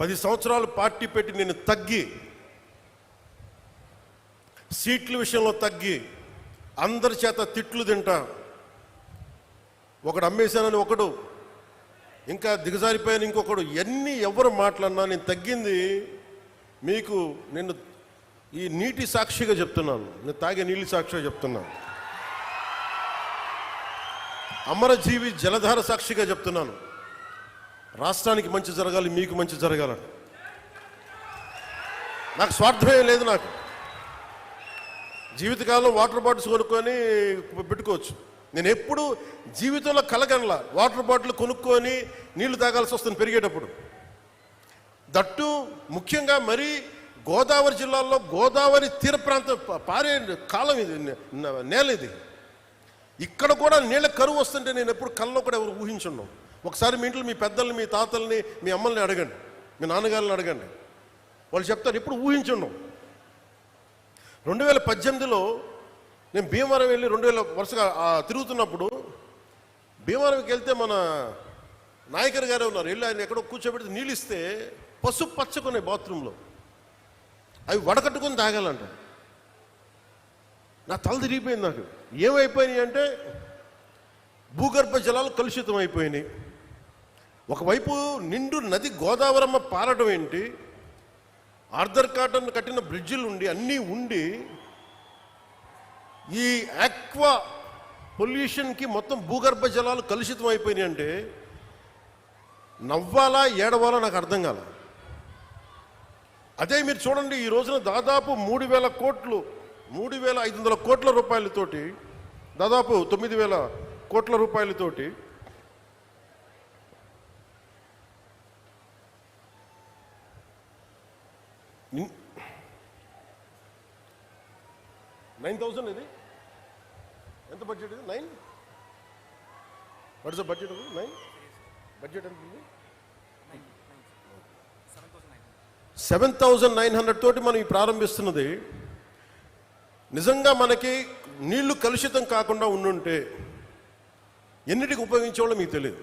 పది సంవత్సరాలు పార్టీ పెట్టి నేను తగ్గి సీట్ల విషయంలో తగ్గి అందరి చేత తిట్లు తింటా. ఒకడు అమ్మేశానని ఒకడు ఇంకా దిగజారిపోయాను ఇంకొకడు ఎన్ని ఎవరు మాట్లాడినా నేను తగ్గింది మీకు నేను ఈ నీటి సాక్షిగా చెప్తున్నాను. నేను తాగే నీళ్ళు సాక్షిగా చెప్తున్నాను. అమరజీవి జలధార సాక్షిగా చెప్తున్నాను. రాష్ట్రానికి మంచి జరగాలి మీకు మంచి జరగాలని. నాకు స్వార్థమే లేదు నాకు. జీవితకాలం వాటర్ బాటిల్స్ కొనుక్కొని పెట్టుకోవచ్చు. నేను ఎప్పుడు జీవితంలో కలగనలా వాటర్ బాటిల్ కొనుక్కొని నీళ్ళు తాగాల్సి వస్తుంది పెరిగేటప్పుడు. దట్టు ముఖ్యంగా మరి గోదావరి జిల్లాలో గోదావరి తీర ప్రాంతం పారే కాలం ఇది నే- నేల ఇది. ఇక్కడ కూడా నీళ్ళ కరువు వస్తుంటే నేను ఎప్పుడు కళ్ళలో కూడా ఎవరు ఊహించున్నాం ఒకసారి మీ ఇంట్లో మీ పెద్దల్ని మీ తాతల్ని మీ అమ్మల్ని అడగండి. మీ నాన్నగారిని అడగండి. వాళ్ళు చెప్తారు ఎప్పుడు ఊహించున్నాం రెండు వేల పద్దెనిమిదిలో నేను భీమవరం వెళ్ళి రెండు వేల వరుసగా తిరుగుతున్నప్పుడు భీమవరంకి వెళ్తే మన నాయకర్ గారే ఉన్నారు. వెళ్ళి ఆయన ఎక్కడో కూర్చోబెడితే నీళ్ళు ఇస్తే పసుపు పచ్చకున్నాయి బాత్రూంలో. అవి వడకట్టుకొని తాగాలంట. నా తల తిరిగిపోయింది నాకు. ఏమైపోయినాయి అంటే భూగర్భ జలాలు కలుషితం అయిపోయినాయి ఒకవైపు నిండు నది గోదావరమ్మ పారడం ఏంటి? ఆర్థర్ కాటన్ కట్టిన బ్రిడ్జిలు ఉండి అన్నీ ఉండి ఈ ఆక్వా పొల్యూషన్కి మొత్తం భూగర్భ జలాలు కలుషితం అయిపోయినాయి అంటే నవ్వాలా ఏడవాలా నాకు అర్థం కాల. అదే మీరు చూడండి ఈ రోజున దాదాపు మూడు వేల కోట్లు మూడు వేల ఐదు వందల కోట్ల రూపాయలతోటి దాదాపు తొమ్మిది వేల కోట్ల రూపాయలతోటి నైన్ థౌసండ్ ఇది? ఎంత బడ్జెట్ ఇది? Nine? What is the budget nine? Budget ఎంత ఉంది? సెవెన్ థౌజండ్ నైన్ హండ్రెడ్ తోటి మనం ఈ ప్రారంభిస్తున్నది నిజంగా మనకి నీళ్ళు కలుషితం కాకుండా ఉండుంటే ఎన్నిటికి ఉపయోగించేవాళ్ళో మీకు తెలియదు.